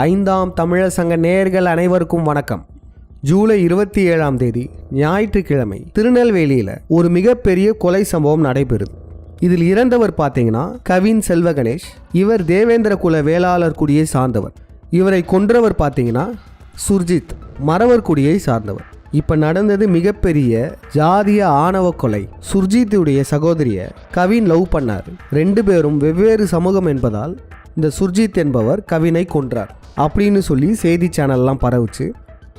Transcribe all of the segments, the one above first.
ஐந்தாம் தமிழர் சங்க நேயர்கள் அனைவருக்கும் வணக்கம். ஜூலை இருபத்தி ஏழாம் தேதி ஞாயிற்றுக்கிழமை திருநெல்வேலியில் ஒரு மிகப்பெரிய கொலை சம்பவம் நடைபெறுது. இதில் இறந்தவர் பார்த்தீங்கன்னா கவின் செல்வ கணேஷ். இவர் தேவேந்திர குல வேளாளர் குடியை சார்ந்தவர். இவரை கொன்றவர் பார்த்தீங்கன்னா சுர்ஜித் மறவர் குடியை சார்ந்தவர். இப்போ நடந்தது மிகப்பெரிய ஜாதிய ஆணவ கொலை. சுர்ஜித்துடைய சகோதரிய கவின் லவ் பண்ணார். ரெண்டு பேரும் வெவ்வேறு சமூகம் என்பதால் இந்த சுர்ஜித் என்பவர் கவினை கொன்றார் அப்படின்னு சொல்லி செய்தி சேனல்லாம் பரவுச்சு.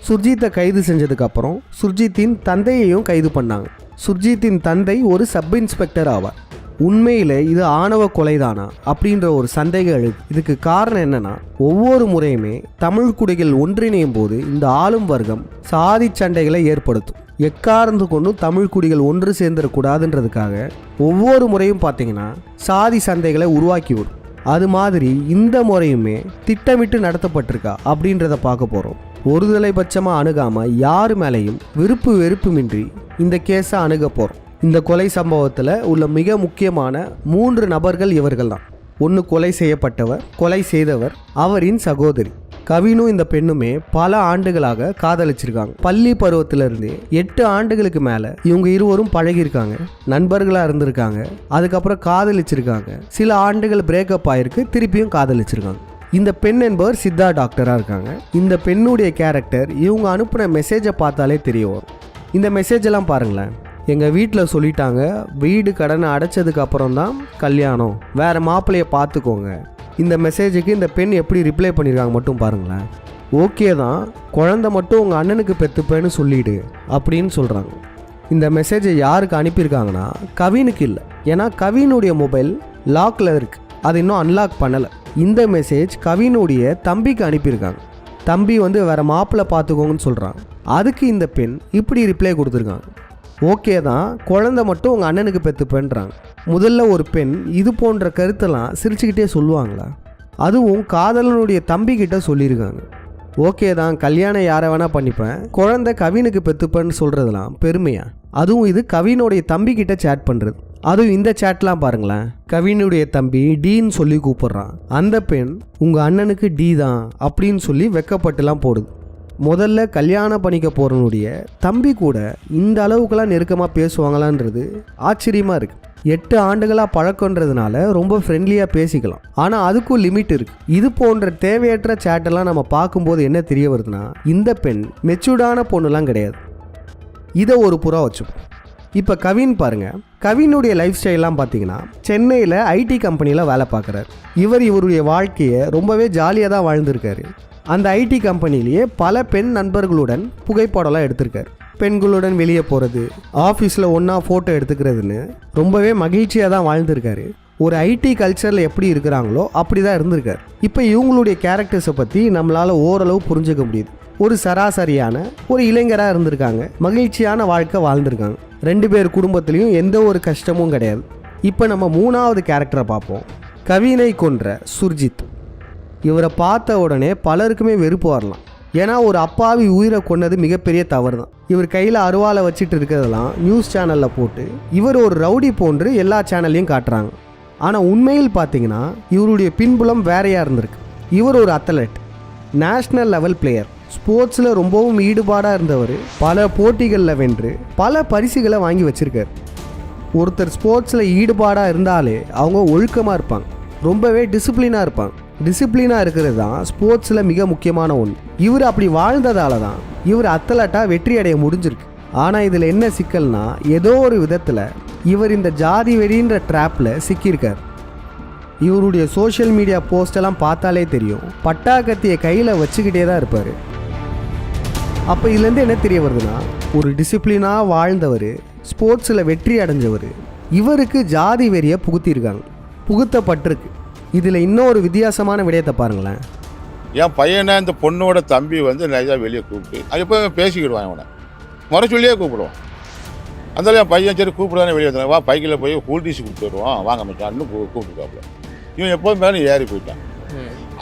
சுர்ஜித்தை கைது செஞ்சதுக்கப்புறம் சுர்ஜித்தின் தந்தையையும் கைது பண்ணாங்க. சுர்ஜித்தின் தந்தை ஒரு சப் இன்ஸ்பெக்டர் ஆவார். உண்மையில் இது ஆணவ கொலைதானா அப்படின்ற ஒரு சந்தேகம் எழுது இதுக்கு காரணம் என்னன்னா ஒவ்வொரு முறையுமே தமிழ் குடிகள் ஒன்றிணையும் போது இந்த ஆளும் வர்க்கம் சாதி சண்டைகளை ஏற்படுத்தும். எக்கார்ந்து கொண்டும் தமிழ் குடிகள் ஒன்று சேர்ந்துடக்கூடாதுன்றதுக்காக ஒவ்வொரு முறையும் பார்த்தீங்கன்னா சாதி சண்டைகளை உருவாக்கி விடும். அது மாதிரி இந்த முறையுமே திட்டமிட்டு நடத்தப்பட்டிருக்கா அப்படின்றத பார்க்க போகிறோம் ஒருதலை பட்சமாக அணுகாமல் யார் மேலேயும் விருப்பு வெறுப்புமின்றி இந்த கேஸை அணுக போகிறோம் இந்த கொலை சம்பவத்தில் உள்ள மிக முக்கியமான மூன்று நபர்கள் இவர்கள் தான் ஒன்று கொலை செய்யப்பட்டவர் கொலை செய்தவர் அவரின் சகோதரி. கவினும் இந்த பெண்ணுமே பல ஆண்டுகளாக காதலிச்சிருக்காங்க. பள்ளி பருவத்திலிருந்தே எட்டு ஆண்டுகளுக்கு மேலே இவங்க இருவரும் பழகியிருக்காங்க. நண்பர்களாக இருந்திருக்காங்க. அதுக்கப்புறம் காதலிச்சிருக்காங்க. சில ஆண்டுகள் பிரேக்கப் ஆயிருக்கு. திருப்பியும் காதலிச்சிருக்காங்க. இந்த பெண் என்பவர் சித்தா டாக்டராக இருக்காங்க. இந்த பெண்ணுடைய கேரக்டர் இவங்க அனுப்பின மெசேஜை பார்த்தாலே தெரிய வரும். இந்த மெசேஜ் எல்லாம் பாருங்களேன். எங்கள் வீட்டில் சொல்லிட்டாங்க. வீடு கடனை அடைச்சதுக்கு அப்புறம் தான் கல்யாணம். வேறு மாப்பிள்ளையை பார்த்துக்கோங்க. இந்த மெசேஜுக்கு இந்த பெண் எப்படி ரிப்ளை பண்ணியிருக்காங்க மட்டும் பாருங்களேன். ஓகே தான் குழந்தை மட்டும் உங்கள் அண்ணனுக்கு பெற்றுப்பேன்னு சொல்லிடு அப்படின்னு சொல்கிறாங்க இந்த மெசேஜை யாருக்கு அனுப்பியிருக்காங்கன்னா கவினுக்கு இல்லை. ஏன்னா கவினுடைய மொபைல் லாக்கில் இருக்குது அது இன்னும் அன்லாக் பண்ணலை. இந்த மெசேஜ் கவினுடைய தம்பிக்கு அனுப்பியிருக்காங்க. தம்பி வந்து வேறு மாப்பிள்ளை பார்த்துக்கோங்கன்னு சொல்கிறாங்க அதுக்கு இந்த பெண் இப்படி ரிப்ளை கொடுத்துருக்காங்க. ஓகே தான் குழந்தை மட்டும் உங்கள் அண்ணனுக்கு பெற்றுப்பேன்றாங்க முதல்ல ஒரு பெண் இது போன்ற கருத்தெல்லாம் சிரிச்சுக்கிட்டே சொல்லுவாங்களா? அதுவும் காதலனுடைய தம்பிக்கிட்ட சொல்லியிருக்காங்க. ஓகே தான் கல்யாணம் யாரை வேணால் பண்ணிப்பேன் குழந்தை கவினுக்கு பெற்றுப்பேன்னு சொல்கிறதுலாம் பெருமையா? அதுவும் இது கவினுடைய தம்பிக்கிட்ட சேட் பண்ணுறது அதுவும் இந்த சேட்லாம் பாருங்களேன். கவினுடைய தம்பி டீன்னு சொல்லி கூப்பிட்றான். அந்த பெண் உங்கள் அண்ணனுக்கு டி தான் அப்படின்னு சொல்லி வெக்கப்பட்டுலாம் போடுது. முதல்ல கல்யாணம் பண்ணிக்க போகிறவனுடைய தம்பி கூட இந்த அளவுக்குலாம் நெருக்கமாக பேசுவாங்களான்றது ஆச்சரியமாக இருக்குது எட்டு ஆண்டுகளாக பழக்கன்றதுனால ரொம்ப ஃப்ரெண்ட்லியாக பேசிக்கலாம். ஆனால் அதுக்கும் லிமிட் இருக்குது இது போன்ற தேவையற்ற சேட்டெல்லாம் நம்ம பார்க்கும்போது என்ன தெரிய வருதுன்னா இந்த பெண் மெச்சூர்டான பொண்ணுலாம் கிடையாது. இதை ஒரு புறா வச்சுப்போம். இப்போ கவின் பாருங்கள் கவினுடைய லைஃப் ஸ்டைல்லாம் பார்த்தீங்கன்னா சென்னையில் ஐடி கம்பெனியில் வேலை பார்க்குறாரு. இவர் இவருடைய வாழ்க்கையை ரொம்பவே ஜாலியாக தான் வாழ்ந்திருக்காரு. அந்த ஐடி கம்பெனிலேயே பல பெண் நண்பர்களுடன் புகைப்படம்லாம் எடுத்திருக்காரு. பெண்களுடன் வெளியே போகிறது ஆஃபீஸில் ஒன்றா ஃபோட்டோ எடுத்துக்கிறதுன்னு ரொம்பவே மகிழ்ச்சியாக தான் வாழ்ந்திருக்காரு. ஒரு ஐடி கல்ச்சரில் எப்படி இருக்கிறாங்களோ அப்படி தான் இருந்திருக்கார். இப்போ இவங்களுடைய கேரக்டர்ஸை பற்றி நம்மளால் ஓரளவு புரிஞ்சுக்க முடியுது. ஒரு சராசரியான ஒரு இளைஞராக இருந்திருக்காங்க. மகிழ்ச்சியான வாழ்க்கை வாழ்ந்திருக்காங்க. ரெண்டு பேர் குடும்பத்துலேயும் எந்த ஒரு கஷ்டமும் கிடையாது. இப்போ நம்ம மூணாவது கேரக்டரை பார்ப்போம். கவினை கொன்ற சுர்ஜித். இவரை பார்த்த உடனே பலருக்குமே வெறுப்பு வரலாம். ஏன்னா ஒரு அப்பாவி உயிரை கொன்னது மிகப்பெரிய தவறு தான் இவர் கையில் அருவாலை வச்சுட்டு இருக்கிறதெல்லாம் நியூஸ் சேனலில் போட்டு இவர் ஒரு ரவுடி போன்று எல்லா சேனல்லையும் காட்டுறாங்க. ஆனால் உண்மையில் பார்த்தீங்கன்னா இவருடைய பின்புலம் வேறையாக இருந்திருக்கு. இவர் ஒரு அத்லட் நேஷ்னல் லெவல் பிளேயர் ஸ்போர்ட்ஸில் ரொம்பவும் ஈடுபாடாக இருந்தவர். பல போட்டிகளில் வென்று பல பரிசுகளை வாங்கி வச்சுருக்கார். ஒருத்தர் ஸ்போர்ட்ஸில் ஈடுபாடாக இருந்தாலே அவங்க ஒழுக்கமாக இருப்பாங்க. ரொம்பவே டிசிப்ளினாக இருப்பாங்க. டிசிப்ளினாக இருக்கிறது தான் ஸ்போர்ட்ஸில் மிக முக்கியமான ஒன்று இவர் அப்படி வாழ்ந்ததால தான் இவர் அத்தலட்டாக வெற்றி அடைய முடிஞ்சிருக்கு. ஆனால் இதில் என்ன சிக்கல்னா ஏதோ ஒரு விதத்தில் இவர் இந்த ஜாதி வெறின்ற ட்ராப்பில் சிக்கியிருக்கார். இவருடைய சோஷியல் மீடியா போஸ்டெல்லாம் பார்த்தாலே தெரியும் பட்டாக்கத்தியை கையில் வச்சுக்கிட்டே தான் இருப்பார். அப்போ இதுலேருந்து என்ன தெரிய வருதுன்னா ஒரு டிசிப்ளினாக வாழ்ந்தவர் ஸ்போர்ட்ஸில் வெற்றி அடைஞ்சவர் இவருக்கு ஜாதி வெறியை புகுத்தியிருக்காங்க. புகுத்தப்பட்டிருக்கு. இதில் இன்னொரு வித்தியாசமான விடயத்தை பாருங்களேன். என் பையனை இந்த பொண்ணோட தம்பி வந்து நைஸாக வெளியே கூப்பிட்டு அது எப்போ பேசிக்கிடுவான் அவனை முறை சொல்லியே கூப்பிடுவான். அந்த என் பையன் சரி கூப்பிடுவானே வெளியே வா பைக்கில் போய் கூல்ட்ரிங்க்ஸ் கொடுத்து வருவான் வாங்க மச்சான்னு கூப்பிட்டுருக்காப்புல. இவன் எப்போதும் மேலே ஏறி போயிட்டான்.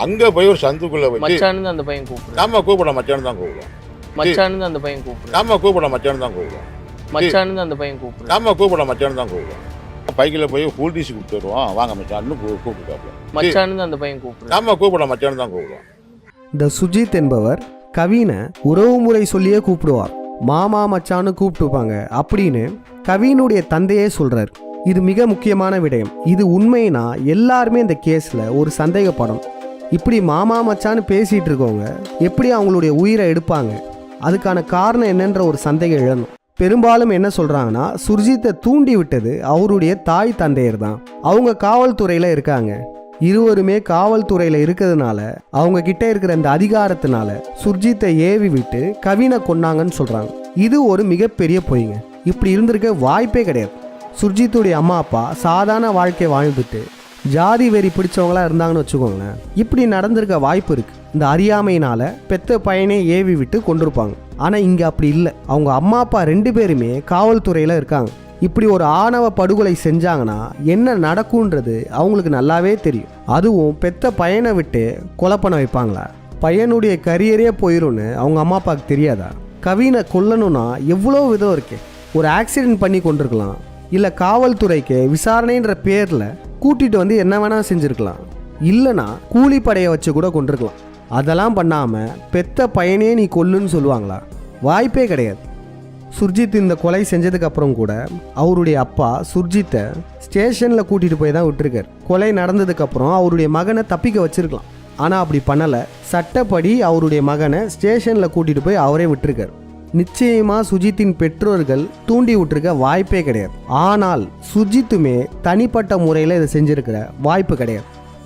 அங்கே போய் ஒரு சந்துக்குள்ளே வச்சு மச்சான்னு அந்த பையன் கூப்பிடுறான். நம்ம கூப்பிட மச்சான்னு தான் கூப்பிடுவோம் மச்சான்னு அந்த பையன் கூப்பிடுறான். நம்ம கூப்பிட மச்சான்னு தான் கூப்பிடுவோம் மச்சான்னு அந்த பையன் கூப்பிடுறான். நம்ம கூப்பிட மச்சான்னு தான் கூப்பிடுவோம் பைக்கில் போய் கூல்ட்ரிங்க்ஸ் கொடுத்து வருவான். வாங்க மச்சான்னு கூ கூப்பிட்டுருக்காப்புல மச்சான்னு அந்த பையன் கூப்பிடுறான் நம்ம கூப்பிட மச்சான்னு தான் கூப்பிடுவோம் இந்த சுஜித் என்பவர் கவினை உறவுமுறை சொல்லியே கூப்பிடுவார். மாமா மச்சான்னு கூப்பிட்டுப்பாங்க அப்படின்னு கவினுடைய தந்தையே சொல்றார். இது மிக முக்கியமான விடயம். இது உண்மைனா எல்லாருமே இந்த கேஸில் ஒரு சந்தேகப்படும் இப்படி மாமா மச்சான்னு பேசிட்டு இருக்கவங்க எப்படி அவங்களுடைய உயிரை எடுப்பாங்க? அதுக்கான காரணம் என்னன்ற ஒரு சந்தேகம் எழணும் பெரும்பாலும் என்ன சொல்கிறாங்கன்னா சுர்ஜித்தை தூண்டி விட்டது அவருடைய தாய் தந்தையர் தான். அவங்க காவல்துறையில் இருக்காங்க. இருவருமே காவல்துறையில் இருக்கிறதுனால அவங்க கிட்ட இருக்கிற இந்த அதிகாரத்தினால சுர்ஜித்தை ஏவி விட்டு கவினை கொன்னாங்கன்னு சொல்கிறாங்க இது ஒரு மிகப்பெரிய பொய்ங்க. இப்படி இருந்திருக்க வாய்ப்பே கிடையாது. சுர்ஜித்துடைய அம்மா அப்பா சாதாரண வாழ்க்கையை வாழ்ந்துட்டு ஜாதி வெறி பிடிச்சவங்களா இருந்தாங்கன்னு வச்சுக்கோங்களேன் இப்படி நடந்திருக்க வாய்ப்பு இருக்கு. இந்த அறியாமையினால பெத்த பையனை ஏவி விட்டு கொண்டிருப்பாங்க. ஆனால் இங்கே அப்படி இல்லை. அவங்க அம்மா அப்பா ரெண்டு பேருமே காவல்துறையில் இருக்காங்க. இப்படி ஒரு ஆணவ படுகொலை செஞ்சாங்கன்னா என்ன நடக்கும்ன்றது அவங்களுக்கு நல்லாவே தெரியும். அதுவும் பெத்த பையனை விட்டு கொலை பண்ண வைப்பாங்களா? பையனுடைய கரியரே போயிடும்னு அவங்க அம்மா அப்பாவுக்கு தெரியாதா? கவினை கொல்லணும்னா எவ்வளோ விதம் இருக்கு. ஒரு ஆக்சிடென்ட் பண்ணி கொண்டிருக்கலாம். இல்லை காவல்துறைக்கு விசாரணைன்ற பேரில் கூட்டிகிட்டு வந்து என்ன வேணால் செஞ்சுருக்கலாம். இல்லைனா கூலிப்படையை வச்சு கூட கொண்டிருக்கலாம். அதெல்லாம் பண்ணாமல் பெத்த பையனே நீ கொல்லுன்னு சொல்லுவாங்களா? வாய்ப்பே கிடையாது. சுர்ஜித் இந்த கொலை செஞ்சதுக்கப்புறம் கூட அவருடைய அப்பா சுர்ஜித்தை ஸ்டேஷனில் கூட்டிகிட்டு போய் தான் விட்டுருக்கார். கொலை நடந்ததுக்கப்புறம் அவருடைய மகனை தப்பிக்க வச்சுருக்கலாம். ஆனால் அப்படி பண்ணலை. சட்டப்படி அவருடைய மகனை ஸ்டேஷனில் கூட்டிகிட்டு போய் அவரே விட்டுருக்காரு. நிச்சயமாக சுஜித்தின் பெற்றோர்கள் தூண்டி விட்டுருக்க வாய்ப்பே கிடையாது. ஆனால் சுஜித்துமே தனிப்பட்ட முறையில் இதை செஞ்சுருக்கிற வாய்ப்பு கிடையாது.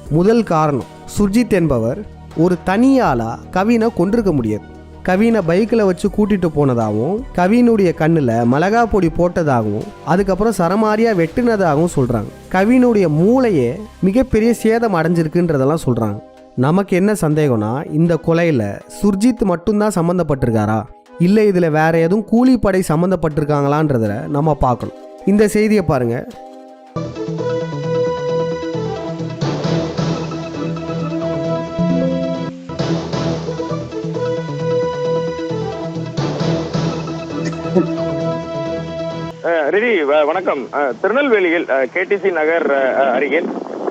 முதல் காரணம் சுர்ஜித் என்பவர் ஒரு தனியாளா கவினை கொண்டிருக்க முடியாது. கவினை பைக்கில் வச்சு கூட்டிட்டு போனதாகவும் கவினுடைய கண்ணில் மிளகா பொடி போட்டதாகவும் அதுக்கப்புறம் சரமாரியாக வெட்டினதாகவும் சொல்கிறாங்க கவினுடைய மூளையே மிகப்பெரிய சேதம் அடைஞ்சிருக்குன்றதெல்லாம் சொல்கிறாங்க நமக்கு என்ன சந்தேகம்னா இந்த கொலையில் சுர்ஜித் மட்டும்தான் சம்மந்தப்பட்டிருக்காரா இல்லை இதில் வேற எதுவும் கூலிப்படை சம்மந்தப்பட்டிருக்காங்களான்றதில் நம்ம பார்க்கணும். இந்த செய்தியை பாருங்க. ரிதி வணக்கம். திருநெல்வேலியில் கேடிசி நகர் அருகில்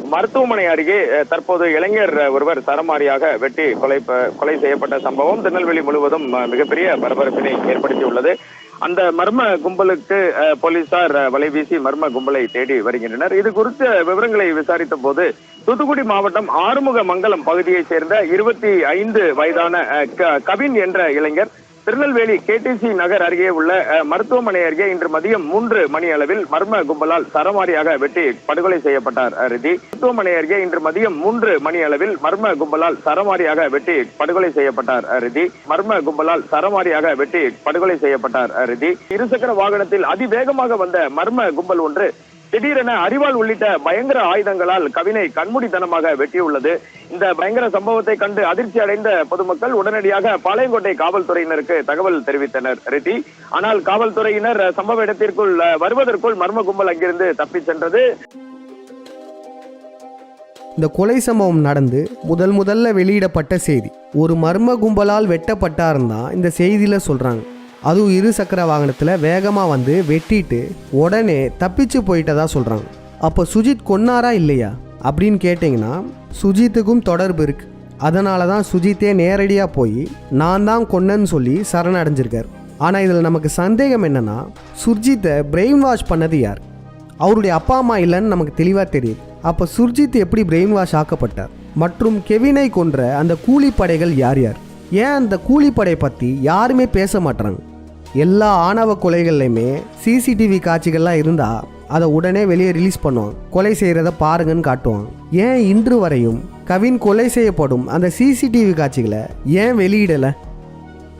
மருத்துவமனை அருகே தற்போது இளைஞர் ஒருவர் சரமாரியாக வெட்டி கொலை கொலை செய்யப்பட்ட சம்பவம் திருநெல்வேலி முழுவதும் மிகப்பெரிய பரபரப்பினை ஏற்படுத்தியுள்ளது. அந்த மர்ம கும்பலுக்கு போலீசார் அஹ், வலைவீசி மர்ம கும்பலை தேடி வருகின்றனர். இது குறித்த விவரங்களை விசாரித்த போது தூத்துக்குடி மாவட்டம் ஆறுமுக மங்கலம் பகுதியைச் சேர்ந்த இருபத்தி ஐந்து வயதான அஹ், கவின் என்ற இளைஞர் திருநெல்வேலி கேடிசி நகர் அருகே உள்ள அஹ், மருத்துவமனை அருகே இன்று மதியம் மூன்று மணி அளவில் மர்ம கும்பலால் சரமாரியாக வெட்டி படுகொலை செய்யப்பட்டார் அருதி. ரிதி மருத்துவமனை அருகே இன்று மதியம் மூன்று மணி அளவில் மர்ம கும்பலால் சரமாரியாக வெட்டி படுகொலை செய்யப்பட்டார் அருதி. ரிதி மர்ம கும்பலால் சரமாரியாக வெட்டி படுகொலை செய்யப்பட்டார் அருதி. ரிதி இருசக்கர வாகனத்தில் அதிவேகமாக வந்த மர்ம கும்பல் ஒன்று திடீரென அறிவால் உள்ளிட்ட பயங்கர ஆயுதங்களால் கவினை கண்மூடித்தனமாக வெட்டியுள்ளது. இந்த பயங்கர சம்பவத்தை கண்டு அதிர்ச்சி அடைந்த பொதுமக்கள் உடனடியாக பாளையங்கோட்டை காவல்துறையினருக்கு தகவல் தெரிவித்தனர் ரிதி ஆனால் காவல்துறையினர் சம்பவ இடத்திற்குள் வருவதற்குள் மர்ம கும்பல் அங்கிருந்து தப்பிச் சென்றது. இந்த கொலை சம்பவம் நடந்து முதல் முதல்ல வெளியிடப்பட்ட செய்தி. ஒரு மர்ம கும்பலால் வெட்டப்பட்டாருந்தான் இந்த செய்தியில சொல்றாங்க. அதுவும் இரு சக்கர வாகனத்தில் வேகமாக வந்து வெட்டிட்டு உடனே தப்பிச்சு போயிட்டதா சொல்கிறாங்க அப்போ சுஜித் கொன்னாரா இல்லையா? அப்படின்னு கேட்டிங்கன்னா சுஜித்துக்கும் தொடர்பு இருக்கு. அதனால தான் சுஜித்தே நேரடியாக போய் நான் தான் கொன்னேன்னு சொல்லி சரணடைஞ்சிருக்கார். ஆனால் இதில் நமக்கு சந்தேகம் என்னென்னா சுர்ஜித்தை பிரெயின் வாஷ் பண்ணது யார்? அவருடைய அப்பா அம்மா இல்லைன்னு நமக்கு தெளிவாக தெரியுது. அப்போ சுர்ஜித் எப்படி பிரெயின் வாஷ் ஆக்கப்பட்டார்? மற்றும் கெவினை கொன்ற அந்த கூலிப்படைகள் யார் யார்? ஏன் அந்த கூலிப்படை பற்றி யாருமே பேச மாட்றாங்க? எல்லா ஆணவ கொலைகள்லையுமே சிசிடிவி காட்சிகள்லாம் இருந்தால் அதை உடனே வெளியே ரிலீஸ் பண்ணுவாங்க கொலை செய்கிறத பாருங்கன்னு காட்டுவாங்க ஏன் இன்று வரையும் கவின் கொலை செய்யப்படும் அந்த சிசிடிவி காட்சிகளை ஏன் வெளியிடலை?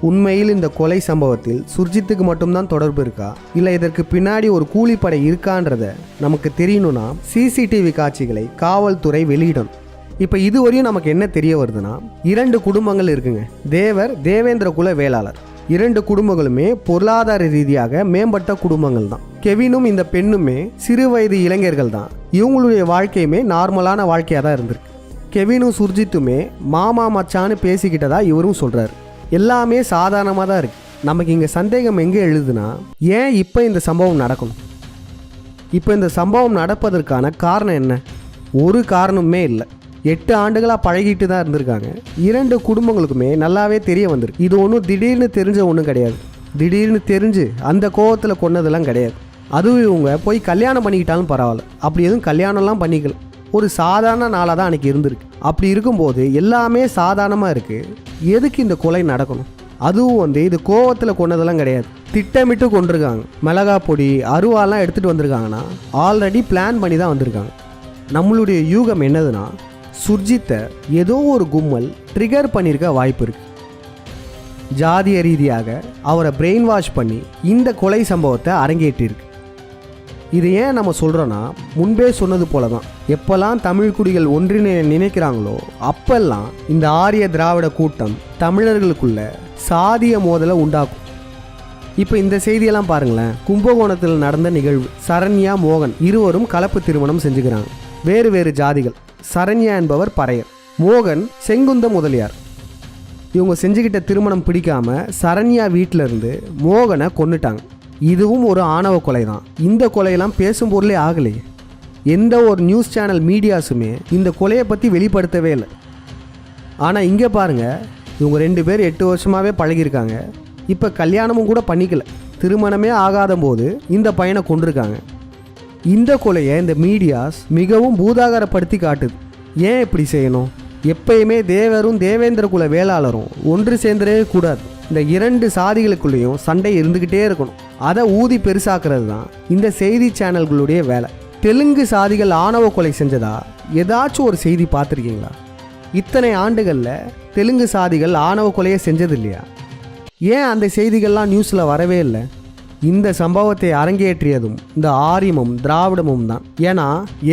உண்மையில் இந்த கொலை சம்பவத்தில் சுர்ஜித்துக்கு மட்டும்தான் தொடர்பு இருக்கா? இல்லை இதற்கு பின்னாடி ஒரு கூலிப்படை இருக்கான்றத நமக்கு தெரியணும்னா சிசிடிவி காட்சிகளை காவல்துறை வெளியிடணும். இப்போ இதுவரையும் நமக்கு என்ன தெரிய வருதுன்னா இரண்டு குடும்பங்கள் இருக்குங்க. தேவர் தேவேந்திர குல வேளாளர். இரண்டு குடும்பங்களுமே பொருளாதார ரீதியாக மேம்பட்ட குடும்பங்கள் தான் கெவினும் இந்த பெண்ணுமே சிறு வயது இளைஞர்கள் தான் இவங்களுடைய வாழ்க்கையுமே நார்மலான வாழ்க்கையாக தான் இருந்திருக்கு. கெவினும் சுர்ஜித்துமே மாமா மச்சான்னு பேசிக்கிட்டதா இவரும் சொல்கிறாரு எல்லாமே சாதாரணமாக தான் இருக்கு. நமக்கு இங்கே சந்தேகம் எங்கே எழுதுனா ஏன் இப்போ இந்த சம்பவம் நடக்கணும்? இப்போ இந்த சம்பவம் நடப்பதற்கான காரணம் என்ன? ஒரு காரணமுமே இல்லை. எட்டு ஆண்டுகளாக பழகிட்டு தான் இருந்திருக்காங்க. இரண்டு குடும்பங்களுக்குமே நல்லாவே தெரிய வந்திருக்கு. இது ஒன்றும் திடீர்னு தெரிஞ்ச ஒன்றும் கிடையாது. திடீர்னு தெரிஞ்சு அந்த கோவத்தில் கொன்னதெல்லாம் கிடையாது. அதுவும் இவங்க போய் கல்யாணம் பண்ணிக்கிட்டாலும் பரவாயில்ல. அப்படி எதுவும் கல்யாணம்லாம் பண்ணிக்கல. ஒரு சாதாரண நாளாக தான் அன்றைக்கி இருந்திருக்கு. அப்படி இருக்கும்போது எல்லாமே சாதாரணமாக இருக்குது எதுக்கு இந்த கொலை நடக்கணும்? அதுவும் வந்து இது கோவத்தில் கொண்டதெல்லாம் கிடையாது. திட்டமிட்டு கொண்டிருக்காங்க. மிளகா பொடி அருவாலாம் எடுத்துகிட்டு வந்திருக்காங்கன்னா ஆல்ரெடி பிளான் பண்ணி தான் வந்திருக்காங்க. நம்மளுடைய யூகம் என்னதுன்னா சுர்ஜித்தை ஏதோ ஒரு கும்மல் ட்ரிகர் பண்ணியிருக்க வாய்ப்பு இருக்கு. ஜாதிய ரீதியாக அவரை பிரெயின் வாஷ் பண்ணி இந்த கொலை சம்பவத்தை அரங்கேற்றிருக்கு. இது ஏன் நம்ம சொல்கிறோன்னா முன்பே சொன்னது போல தான் எப்போல்லாம் தமிழ் குடிகள் ஒன்றினை நினைக்கிறாங்களோ அப்பெல்லாம் இந்த ஆரிய திராவிட கூட்டம் தமிழர்களுக்குள்ள சாதிய மோதலை உண்டாக்கும். இப்போ இந்த செய்தியெல்லாம் பாருங்களேன். கும்பகோணத்தில் நடந்த நிகழ்வு சரண்யா மோகன் இருவரும் கலப்பு திருமணம் செஞ்சுக்கிறாங்க. வேறு வேறு ஜாதிகள். சரண்யா என்பவர் பறையர். மோகன் செங்குந்த முதலியார். இவங்க செஞ்சுக்கிட்ட திருமணம் பிடிக்காம சரண்யா வீட்டிலிருந்து மோகனை கொன்னுட்டாங்க. இதுவும் ஒரு ஆணவ கொலை தான் இந்த கொலையெல்லாம் பேசும் பொருளே ஆகலையே. எந்த ஒரு நியூஸ் சேனல் மீடியாஸுமே இந்த கொலையை பற்றி வெளிப்படுத்தவே இல்லை. ஆனால் இங்கே பாருங்க இவங்க ரெண்டு பேர் எட்டு வருஷமாகவே பழகியிருக்காங்க. இப்போ கல்யாணமும் கூட பண்ணிக்கல. திருமணமே ஆகாத போது இந்த பையனை கொண்டிருக்காங்க இந்த கொலையை இந்த மீடியாஸ் மிகவும் பூதாகரப்படுத்தி காட்டுது. ஏன் இப்படி செய்யணும்? எப்பயுமே தேவரும் தேவேந்திர குல வேளாளரும் ஒன்று சேர்ந்துடவே கூடாது. இந்த இரண்டு சாதிகளுக்குள்ளேயும் சண்டை இருந்துக்கிட்டே இருக்கணும். அதை ஊதி பெருசாக்குறது தான் இந்த செய்தி சேனல்களுடைய வேலை. தெலுங்கு சாதிகள் ஆணவ கொலை செஞ்சதா? ஏதாச்சும் ஒரு செய்தி பார்த்துருக்கீங்களா? இத்தனை ஆண்டுகளில் தெலுங்கு சாதிகள் ஆணவ கொலையை செஞ்சது இல்லையா ஏன் அந்த செய்திகள்லாம் நியூஸில் வரவே இல்லை? இந்த சம்பவத்தை அரங்கேற்றியதும் இந்த ஆரியமும் திராவிடமும் தான். ஏன்னா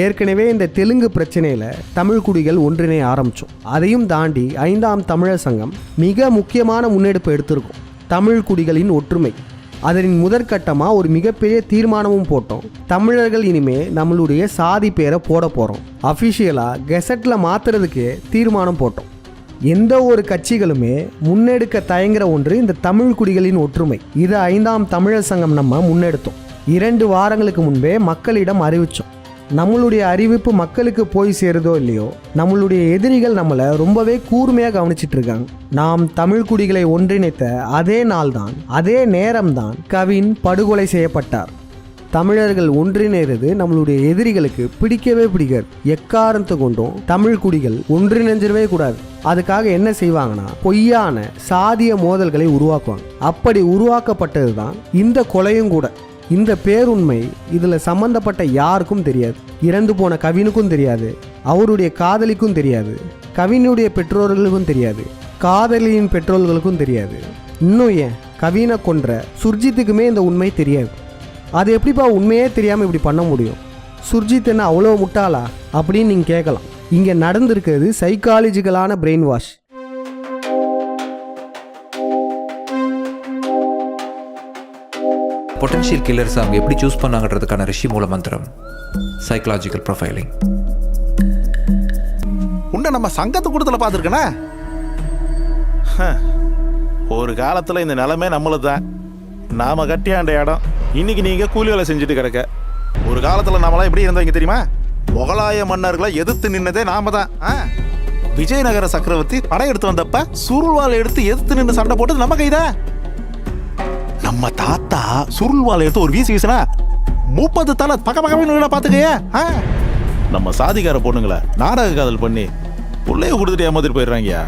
ஏற்கனவே இந்த தெலுங்கு பிரச்சனையில் தமிழ் குடிகள் ஒன்றிணை ஆரம்பித்தோம் அதையும் தாண்டி ஐந்தாம் தமிழர் சங்கம் மிக முக்கியமான முன்னெடுப்பு எடுத்திருக்கும். தமிழ் குடிகளின் ஒற்றுமை. அதனின் முதற்கட்டமாக ஒரு மிகப்பெரிய தீர்மானமும் போட்டோம். தமிழர்கள் இனிமே நம்மளுடைய சாதி பேரை போட போகிறோம் அஃபிஷியலாக கெசட்டில் மாற்றுறதுக்கு தீர்மானம் போட்டோம். எந்த ஒரு கட்சிகளுமே முன்னெடுக்க தயங்குற ஒன்று இந்த தமிழ் குடிகளின் ஒற்றுமை. இது ஐந்தாம் தமிழர் சங்கம் நம்ம முன்னெடுத்தோம். இரண்டு வாரங்களுக்கு முன்பே மக்களிடம் அறிவிச்சோம். நம்மளுடைய அறிவிப்பு மக்களுக்கு போய் சேருதோ இல்லையோ நம்மளுடைய எதிரிகள் நம்மளை ரொம்பவே கூர்மையாக கவனிச்சிட்டு இருக்காங்க நாம் தமிழ் குடிகளை ஒன்றிணைத்த அதே நாள்தான் அதே நேரம்தான் கவின் படுகொலை செய்யப்பட்டார். தமிழர்கள் ஒன்றிணைறது நம்மளுடைய எதிரிகளுக்கு பிடிக்கவே பிடிக்காது. எக்காரணத்தை கொண்டும் தமிழ் குடிகள் ஒன்றிணைஞ்சிடவே கூடாது. அதுக்காக என்ன செய்வாங்கன்னா பொய்யான சாதிய மோதல்களை உருவாக்குவாங்க. அப்படி உருவாக்கப்பட்டது தான் இந்த கொலையும் கூட. இந்த பேருண்மை இதில் சம்பந்தப்பட்ட யாருக்கும் தெரியாது. இறந்து போன கவினுக்கும் தெரியாது. அவருடைய காதலிக்கும் தெரியாது. கவினுடைய பெற்றோர்களுக்கும் தெரியாது. காதலியின் பெற்றோர்களுக்கும் தெரியாது. இன்னும் ஏன்? கவினை கொன்ற சுர்ஜித்துக்குமே இந்த உண்மை தெரியாது. அது எப்படிப்பா உண்மையே தெரியாமல் இப்படி பண்ண முடியும்? சுர்ஜித் என்ன அவ்வளோ முட்டாளா? அப்படின்னு நீங்கள் கேட்கலாம். இங்கே நடந்திருக்கிறது சைக்காலஜிக்கலான பிரெயின் வாஷ் பொட்டன்ஷியல் கில்லர்ஸ் அவங்க எப்படி சூஸ் பண்ணாங்கன்றதுக்கான ரிஷி மூல மந்திரம். சைக்கலாஜிக்கல் ப்ரொஃபைலிங் உன்னை நம்ம சங்கத்து கூட்டத்தில் பார்த்துருக்கனே? ஒரு காலத்தில் இந்த நிலமே நம்மளுது தான். நாம கட்டியாண்ட இடம். இன்னைக்கு நீங்க கூலி வேலை செஞ்சுட்டு கிடக்க. ஒரு காலத்தில் நாமெல்லாம் எப்படி இருந்தவங்க தெரியுமா? முகலாய மன்னர்களை எதிர்த்து நின்னதே நாம தான். ஆ? விஜயநகர சக்கரவர்த்தி படையெடுத்து வந்தப்ப சுருள்வால் எடுத்து எதிர்த்து நின்று சண்டை போட்டது நம்ம கைதா? நம்ம தாத்தா சுருள்வால் எடுத்து ஒரு வீசி வீசினா முப்பது தலை பக்க பக்கமே பார்த்துக்கையே ஆ? நம்ம சாதிக்கார பொண்ணுங்களை நாடக காதல் பண்ணி பிள்ளைய கொடுத்துட்டு ஏமாத்திட்டு போயிடுறாங்கயா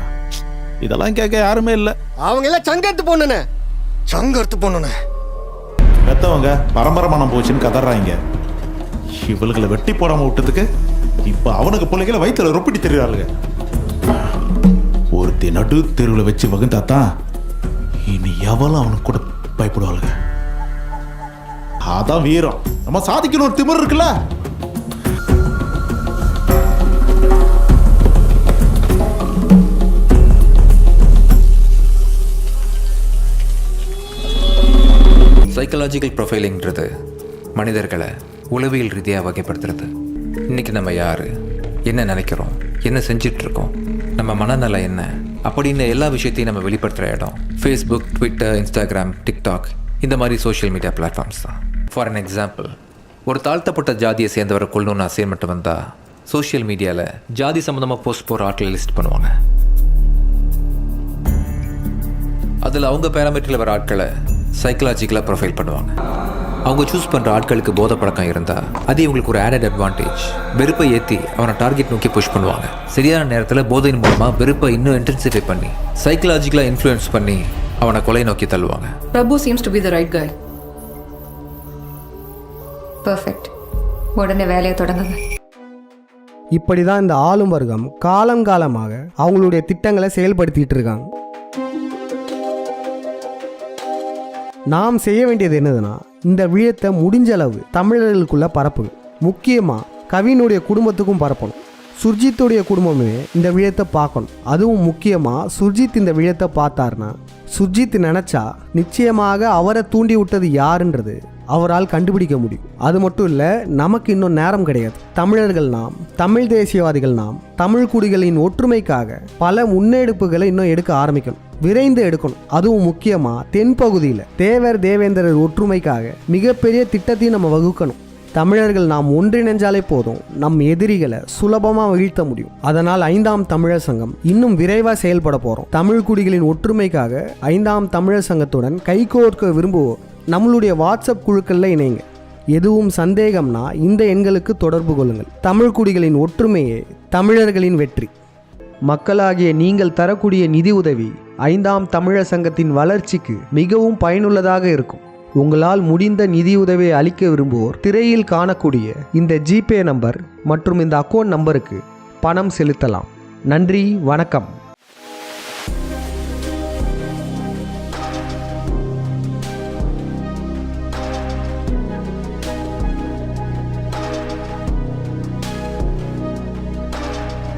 இதெல்லாம் கேட்க யாருமே இல்லை. அவங்க எல்லாம் சங்கத்து பொண்ணுண்ணே சங்கத்து பொண்ணுண்ணே பெத்தவங்க பரம்பரை மனம் போச்சுன்னு கதறாங்க. இவளுகளை வெட்டி போடாம விட்டதுக்கு இப்ப அவனுக்கு பிள்ளைகளை வயிற்றுல ரொப்பிட்டு தெரியுறாளுங்க. ஒருத்தி நடு தெருவில் வச்சு வகுந்தாத்தான் இனி எவளும் அவனுக்கு கூட பயப்படுவாளுங்க. அதான் வீரம். நம்ம சாதிக்கணும் ஒரு திமிர் இருக்குல்ல? சைக்கலாஜிக்கல் ப்ரொஃபைலிங்கிறது மனிதர்களை உளவியல் ரீதியாக வகைப்படுத்துறது. இன்னைக்கு நம்ம யார்? என்ன நினைக்கிறோம்? என்ன செஞ்சிட்ருக்கோம்? நம்ம மனநலம் என்ன? அப்படின்னு எல்லா விஷயத்தையும் நம்ம வெளிப்படுத்துகிற இடம். ஃபேஸ்புக் ட்விட்டர் இன்ஸ்டாகிராம் டிக்டாக் இந்த மாதிரி சோஷியல் மீடியா பிளாட்ஃபார்ம்ஸ் தான். ஃபார் அன் எக்ஸாம்பிள் ஒரு தாழ்த்தப்பட்ட ஜாதியை சேர்ந்தவரை கொள்ளணும்னு அசைன்மெண்ட் வந்தால் சோஷியல் மீடியாவில் ஜாதி சம்மந்தமாக போஸ்ட் போகிற ஆட்களை லிஸ்ட் பண்ணுவாங்க. அதில் அவங்க பேராமீட்டரில் வர ஆட்களை சைக்கலாஜிக்கலாக ப்ரொஃபைல் பண்ணுவாங்க. அவங்க சூஸ் பண்ணுற ஆட்களுக்கு போதை பழக்கம் இருந்தால் அது இவங்களுக்கு ஒரு ஆடட் அட்வான்டேஜ் வெறுப்பை ஏற்றி அவனை டார்கெட் நோக்கி புஷ் பண்ணுவாங்க. சரியான நேரத்தில் போதையின் மூலமாக வெறுப்பை இன்னும் இன்டென்சிஃபை பண்ணி சைக்கலாஜிக்கலாக இன்ஃப்ளூயன்ஸ் பண்ணி அவனை கொலை நோக்கி தள்ளுவாங்க. Prabhu seems to be the right guy. Perfect உடனே வேலையை தொடங்குங்க. இப்படி தான் இந்த ஆளும் வர்க்கம் காலங்காலமாக அவங்களுடைய திட்டங்களை செயல்படுத்திட்டு இருக்காங்க. நாம் செய்ய வேண்டியது என்னதுன்னா இந்த விழத்தை முடிஞ்ச அளவு தமிழர்களுக்குள்ள பரப்புங்க. முக்கியமாக கவினுடைய குடும்பத்துக்கும் பரப்பணும். சுர்ஜித்துடைய குடும்பமே இந்த விழத்தை பார்க்கணும். அதுவும் முக்கியமாக சுர்ஜித் இந்த விழத்தை பார்த்தாருன்னா சுர்ஜித் நினச்சா நிச்சயமாக அவரை தூண்டி விட்டது யாருன்றது அவரால் கண்டுபிடிக்க முடியும். அது மட்டும் இல்லை நமக்கு இன்னும் நேரம் கிடையாது. தமிழர்கள் நாம் தமிழ் தேசியவாதிகள் நாம் தமிழ் குடிகளின் ஒற்றுமைக்காக பல முன்னெடுப்புகளை இன்னும் எடுக்க ஆரம்பிக்கணும். விரைந்து எடுக்கணும். அதுவும் முக்கியமாக தென்பகுதியில் தேவர் தேவேந்திரர் ஒற்றுமைக்காக மிகப்பெரிய திட்டத்தையும் நம்ம வகுக்கணும். தமிழர்கள் நாம் ஒன்றிணைஞ்சாலே போதும் நம் எதிரிகளை சுலபமாக வீழ்த்த முடியும். அதனால் ஐந்தாம் தமிழர் சங்கம் இன்னும் விரைவாக செயல்பட போகிறோம் தமிழ் குடிகளின் ஒற்றுமைக்காக ஐந்தாம் தமிழர் சங்கத்துடன் கைகோர்க்க விரும்புவோம் நம்மளுடைய வாட்ஸ்அப் குழுக்களில் இணைங்க. எதுவும் சந்தேகம்னா இந்த எண்களுக்கு தொடர்பு கொள்ளுங்கள். தமிழ் குடிகளின் ஒற்றுமையே தமிழர்களின் வெற்றி. மக்களாகிய நீங்கள் தரக்கூடிய நிதி உதவி ஐந்தாம் தமிழர் சங்கத்தின் வளர்ச்சிக்கு மிகவும் பயனுள்ளதாக இருக்கும். உங்களால் முடிந்த நிதியுதவியை அளிக்க விரும்புவோர் திரையில் காணக்கூடிய இந்த ஜிபே நம்பர் மற்றும் இந்த அக்கௌண்ட் நம்பருக்கு பணம் செலுத்தலாம். நன்றி வணக்கம்.